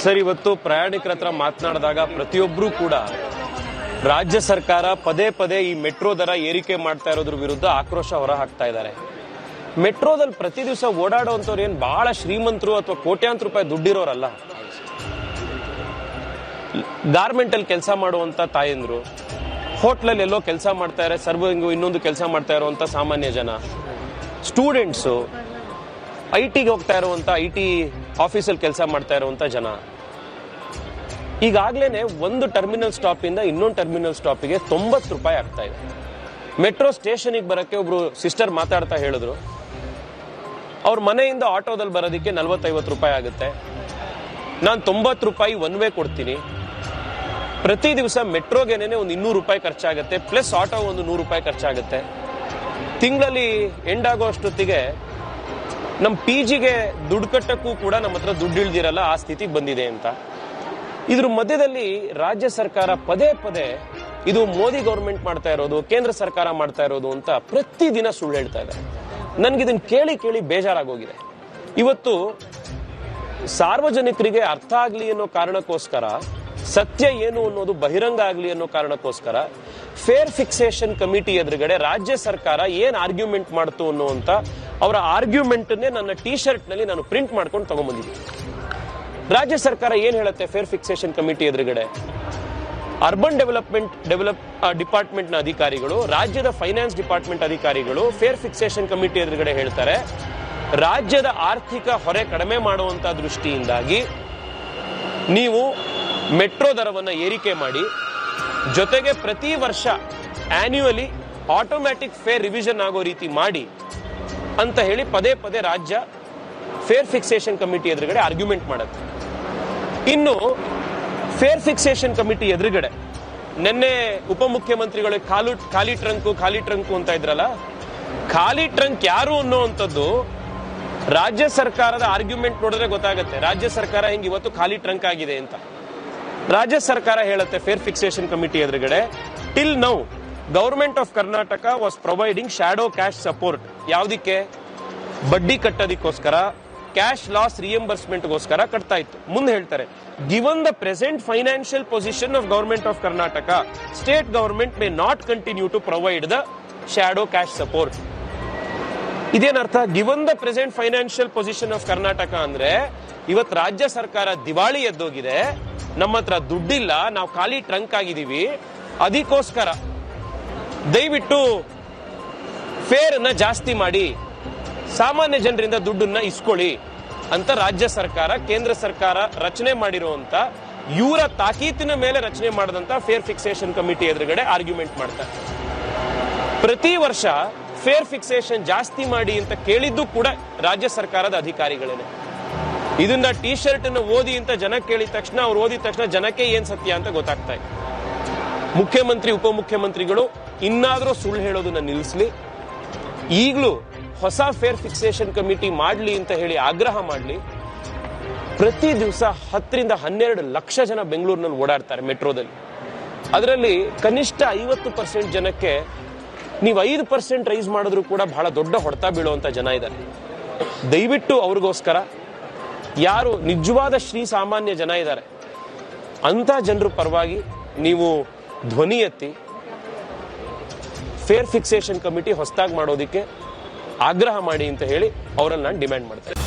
Sir, ಇವತ್ತು ಪ್ರಯಾಣಿಕರ ಹತ್ರ ಮಾತನಾಡಿದಾಗ ಪ್ರತಿಯೊಬ್ಬರೂ ಕೂಡ ರಾಜ್ಯ ಸರ್ಕಾರ ಪದೇ ಪದೇ ಈ ಮೆಟ್ರೋ ದರ ಏರಿಕೆ ಮಾಡ್ತಾ ಇರೋದ್ರ ವಿರುದ್ಧ ಆಕ್ರೋಶ ಹೊರ ಹಾಕ್ತಾ ಇದ್ದಾರೆ. ಮೆಟ್ರೋದಲ್ಲಿ ಪ್ರತಿ ದಿವಸ ಓಡಾಡುವಂಥವ್ರು ಏನು ಬಹಳ ಶ್ರೀಮಂತರು ಅಥವಾ ಕೋಟ್ಯಾಂತರ ರೂಪಾಯಿ ದುಡ್ಡಿರೋರಲ್ಲ? ಗಾರ್ಮೆಂಟಲ್ಲಿ ಕೆಲಸ ಮಾಡುವಂತ ತಾಯಂದ್ರು ಹೋಟ್ಲಲ್ಲಿ ಎಲ್ಲೋ ಕೆಲಸ ಮಾಡ್ತಾ ಇದಾರೆ, ಸರ್ವಿಂಗು ಇನ್ನೊಂದು ಕೆಲಸ ಮಾಡ್ತಾ ಇರುವಂತ ಸಾಮಾನ್ಯ ಜನ, ಸ್ಟೂಡೆಂಟ್ಸು ಐ ಟಿಗೆ ಹೋಗ್ತಾ ಇರುವಂತ ಐ ಟಿ ಆಫೀಸಲ್ಲಿ ಕೆಲಸ ಮಾಡ್ತಾ ಇರುವಂತ ಜನ. ಈಗಾಗಲೇ ಒಂದು ಟರ್ಮಿನಲ್ ಸ್ಟಾಪ್ ಇಂದ ಇನ್ನೊಂದು ಟರ್ಮಿನಲ್ ಸ್ಟಾಪಿಗೆ ತೊಂಬತ್ತು ರೂಪಾಯಿ ಆಗ್ತಾ ಇದೆ. ಮೆಟ್ರೋ ಸ್ಟೇಷನಿಗೆ ಬರಕ್ಕೆ ಒಬ್ರು ಸಿಸ್ಟರ್ ಮಾತಾಡ್ತಾ ಹೇಳಿದ್ರು. ಅವ್ರ ಮನೆಯಿಂದ ಆಟೋದಲ್ಲಿ ಬರೋದಕ್ಕೆ ನಲ್ವತ್ತೈವತ್ತು ರೂಪಾಯಿ ಆಗುತ್ತೆ. ನಾನು ತೊಂಬತ್ತು ರೂಪಾಯಿ ಒನ್ ವೇ ಕೊಡ್ತೀನಿ. ಪ್ರತಿ ದಿವಸ ಮೆಟ್ರೋಗೆನೇ ಒಂದು ಇನ್ನೂರು ರೂಪಾಯಿ ಖರ್ಚಾಗುತ್ತೆ, ಪ್ಲಸ್ ಆಟೋ ಒಂದು ನೂರು ರೂಪಾಯಿ ಖರ್ಚಾಗುತ್ತೆ. ತಿಂಗಳಲ್ಲಿ ಎಂಡ್ ಆಗೋ ಅಷ್ಟೊತ್ತಿಗೆ ನಮ್ಮ ಪಿ ಜಿಗೆ ದುಡ್ಡು ಕಟ್ಟಕ್ಕೂ ಕೂಡ ನಮ್ಮ ಹತ್ರ ದುಡ್ಡು ಇಳ್ದಿರಲ್ಲ ಆ ಸ್ಥಿತಿಗೆ ಬಂದಿದೆ ಅಂತ. ಇದ್ರ ಮಧ್ಯದಲ್ಲಿ ರಾಜ್ಯ ಸರ್ಕಾರ ಪದೇ ಪದೇ ಇದು ಮೋದಿ ಗೌರ್ಮೆಂಟ್ ಮಾಡ್ತಾ ಇರೋದು, ಕೇಂದ್ರ ಸರ್ಕಾರ ಮಾಡ್ತಾ ಇರೋದು ಅಂತ ಪ್ರತಿದಿನ ಸುಳ್ಳು ಹೇಳ್ತಾ ಇದೆ. ನನ್ಗಿದನ್ನ ಕೇಳಿ ಕೇಳಿ ಬೇಜಾರಾಗೋಗಿದೆ. ಇವತ್ತು ಸಾರ್ವಜನಿಕರಿಗೆ ಅರ್ಥ ಆಗ್ಲಿ ಅನ್ನೋ ಕಾರಣಕ್ಕೋಸ್ಕರ ಸತ್ಯ ಏನು ಅನ್ನೋದು ಬಹಿರಂಗ ಆಗಲಿ ಅನ್ನೋ ಕಾರಣಕ್ಕೋಸ್ಕರ ಫೇರ್ ಫಿಕ್ಸೇಷನ್ ಕಮಿಟಿ ಎದುರುಗಡೆ ರಾಜ್ಯ ಸರ್ಕಾರ ಏನ್ ಆರ್ಗ್ಯುಮೆಂಟ್ ಮಾಡ್ತು ಅನ್ನುವಂತ ಅವರ ಆರ್ಗ್ಯುಮೆಂಟ್ ನನ್ನ ಟಿ ಶರ್ಟ್ನಲ್ಲಿ ನಾನು ಪ್ರಿಂಟ್ ಮಾಡ್ಕೊಂಡು ತಗೊಂಡ್ಬಂದಿದ್ದೀನಿ ರಾಜ್ಯ ಸರ್ಕಾರ ಏನ್ ಹೇಳುತ್ತೆ ಫೇರ್ ಫಿಕ್ಸೇಷನ್ ಕಮಿಟಿ ಎದುರುಗಡೆ? ಅರ್ಬನ್ ಡೆವಲಪ್ಮೆಂಟ್ ಡೆವಲಪ್ನ ಅಧಿಕಾರಿಗಳು, ರಾಜ್ಯದ ಫೈನಾನ್ಸ್ ಡಿಪಾರ್ಟ್ಮೆಂಟ್ ಅಧಿಕಾರಿಗಳು ಫೇರ್ ಫಿಕ್ಸೇಷನ್ ಕಮಿಟಿ ಎದುರುಗಡೆ ಹೇಳ್ತಾರೆ, ರಾಜ್ಯದ ಆರ್ಥಿಕ ಹೊರೆ ಕಡಿಮೆ ಮಾಡುವಂತ ದೃಷ್ಟಿಯಿಂದಾಗಿ ನೀವು ಮೆಟ್ರೋ ದರವನ್ನು ಏರಿಕೆ ಮಾಡಿ ಜೊತೆಗೆ ಪ್ರತಿ ವರ್ಷ ಆನ್ಯುವಲಿ ಆಟೋಮ್ಯಾಟಿಕ್ ಫೇರ್ ರಿವಿಷನ್ ಆಗೋ ರೀತಿ ಮಾಡಿ ಅಂತ ಹೇಳಿ ಪದೇ ಪದೇ ರಾಜ್ಯ ಫೇರ್ ಫಿಕ್ಸೇಷನ್ ಕಮಿಟಿ ಎದುರುಗಡೆ ಆರ್ಗ್ಯುಮೆಂಟ್ ಮಾಡುತ್ತೆ. ಇನ್ನು ಫೇರ್ ಫಿಕ್ಸೇಷನ್ ಕಮಿಟಿ ಎದುರುಗಡೆ ನಿನ್ನೆ ಉಪಮುಖ್ಯಮಂತ್ರಿಗಳು ಖಾಲು ಖಾಲಿ ಟ್ರಂಕು ಖಾಲಿ ಟ್ರಂಕು ಅಂತ ಇದ್ರಲ್ಲ, ಖಾಲಿ ಟ್ರಂಕ್ ಯಾರು ಅನ್ನೋವಂಥದ್ದು ರಾಜ್ಯ ಸರ್ಕಾರದ ಆರ್ಗ್ಯುಮೆಂಟ್ ನೋಡಿದ್ರೆ ಗೊತ್ತಾಗುತ್ತೆ. ರಾಜ್ಯ ಸರ್ಕಾರ ಹಿಂಗೆ ಇವತ್ತು ಖಾಲಿ ಟ್ರಂಕ್ ಆಗಿದೆ ಅಂತ. ರಾಜ್ಯ ಸರ್ಕಾರ ಹೇಳುತ್ತೆ ಫೇರ್ ಫಿಕ್ಸೇಷನ್ ಕಮಿಟಿ ಎದುರುಗಡೆ. Till now government of Karnataka was providing shadow cash support ಯಾವ್ದಕ್ಕೆ? ಬಡ್ಡಿ ಕಟ್ಟೋದಕ್ಕೋಸ್ಕರ ಕ್ಯಾಶ್ ಲಾಸ್ ರಿಯಂಬರ್ಸ್ಮೆಂಟ್ಗೋಸ್ಕರ ಕಟ್ತಾ ಇತ್ತು. ಮುಂದೆ ಹೇಳ್ತಾರೆ given the present financial position of government of Karnataka state government may not continue to provide the shadow cash support ಇದೇನರ್ಥ? Given the present financial position of Karnataka ಅಂದ್ರೆ ಇವತ್ ರಾಜ್ಯ ಸರ್ಕಾರ ದಿವಾಳಿ ಎದ್ದೋಗಿದೆ. ನಮ್ಮ ಹತ್ರ ದುಡ್ಡಿಲ್ಲ, ನಾವು ಖಾಲಿ ಟ್ರಂಕ್ ಆಗಿದ್ದೀವಿ. ಅದಕ್ಕೋಸ್ಕರ ದಯವಿಟ್ಟು ಫೇರ್ ಅನ್ನ ಜಾಸ್ತಿ ಮಾಡಿ, ಸಾಮಾನ್ಯ ಜನರಿಂದ ದುಡ್ಡನ್ನ ಇಸ್ಕೊಳ್ಳಿ ಅಂತ ರಾಜ್ಯ ಸರ್ಕಾರ, ಕೇಂದ್ರ ಸರ್ಕಾರ ರಚನೆ ಮಾಡಿರುವಂತ, ಇವರ ತಾಕೀತಿನ ಮೇಲೆ ರಚನೆ ಮಾಡಿದಂತ ಫೇರ್ ಫಿಕ್ಸೇಷನ್ ಕಮಿಟಿ ಎದುರುಗಡೆ ಆರ್ಗ್ಯುಮೆಂಟ್ ಮಾಡ್ತಾರೆ ಪ್ರತಿ ವರ್ಷ ಫೇರ್ ಫಿಕ್ಸೇಷನ್ ಜಾಸ್ತಿ ಮಾಡಿ ಅಂತ ಕೇಳಿದ್ದು ಕೂಡ ರಾಜ್ಯ ಸರ್ಕಾರದ ಅಧಿಕಾರಿಗಳೇನೆ. ಇದನ್ನ ಟಿ ಶರ್ಟ್ ಅನ್ನು ಓದಿ ಅಂತ ಜನ ಕೇಳಿದ ತಕ್ಷಣ, ಅವ್ರು ಓದಿದ ತಕ್ಷಣ ಜನಕ್ಕೆ ಏನ್ ಸತ್ಯ ಅಂತ ಗೊತ್ತಾಗ್ತಾ ಇದೆ. ಮುಖ್ಯಮಂತ್ರಿ, ಉಪಮುಖ್ಯಮಂತ್ರಿಗಳು ಇನ್ನಾದರೂ ಸುಳ್ಳು ಹೇಳೋದನ್ನ ನಿಲ್ಲಿಸ್ಲಿ. ಈಗಲೂ ಹೊಸ ಫೇರ್ ಫಿಕ್ಸೇಷನ್ ಕಮಿಟಿ ಮಾಡಲಿ ಅಂತ ಹೇಳಿ ಆಗ್ರಹ ಮಾಡಲಿ. ಪ್ರತಿ ದಿವಸ ಹತ್ತರಿಂದ ಹನ್ನೆರಡು ಲಕ್ಷ ಜನ ಬೆಂಗಳೂರಿನಲ್ಲಿ ಓಡಾಡ್ತಾರೆ ಮೆಟ್ರೋದಲ್ಲಿ. ಅದರಲ್ಲಿ ಕನಿಷ್ಠ ಐವತ್ತು ಪರ್ಸೆಂಟ್ ಜನಕ್ಕೆ ನೀವು ಐದು ಪರ್ಸೆಂಟ್ ರೈಸ್ ಮಾಡಿದ್ರು ಕೂಡ ಬಹಳ ದೊಡ್ಡ ಹೊಡೆತ ಬೀಳುವಂತ ಜನ ಇದ್ದಾರೆ. ದಯವಿಟ್ಟು ಅವ್ರಿಗೋಸ್ಕರ ಯಾರು ನಿಜವಾದ ಶ್ರೀ ಸಾಮಾನ್ಯ ಜನ ಇದ್ದಾರೆ ಅಂತ ಜನರ ಪರವಾಗಿ ನೀವು ಧ್ವನಿ ಎತ್ತಿ ಫೇರ್ ಫಿಕ್ಸೇಷನ್ ಕಮಿಟಿ ಹೊಸದಾಗಿ ಮಾಡೋದಕ್ಕೆ ಆಗ್ರಹ ಮಾಡಿ ಅಂತ ಹೇಳಿ ಅವರನ್ನು ನಾನು ಡಿಮ್ಯಾಂಡ್ ಮಾಡ್ತೇನೆ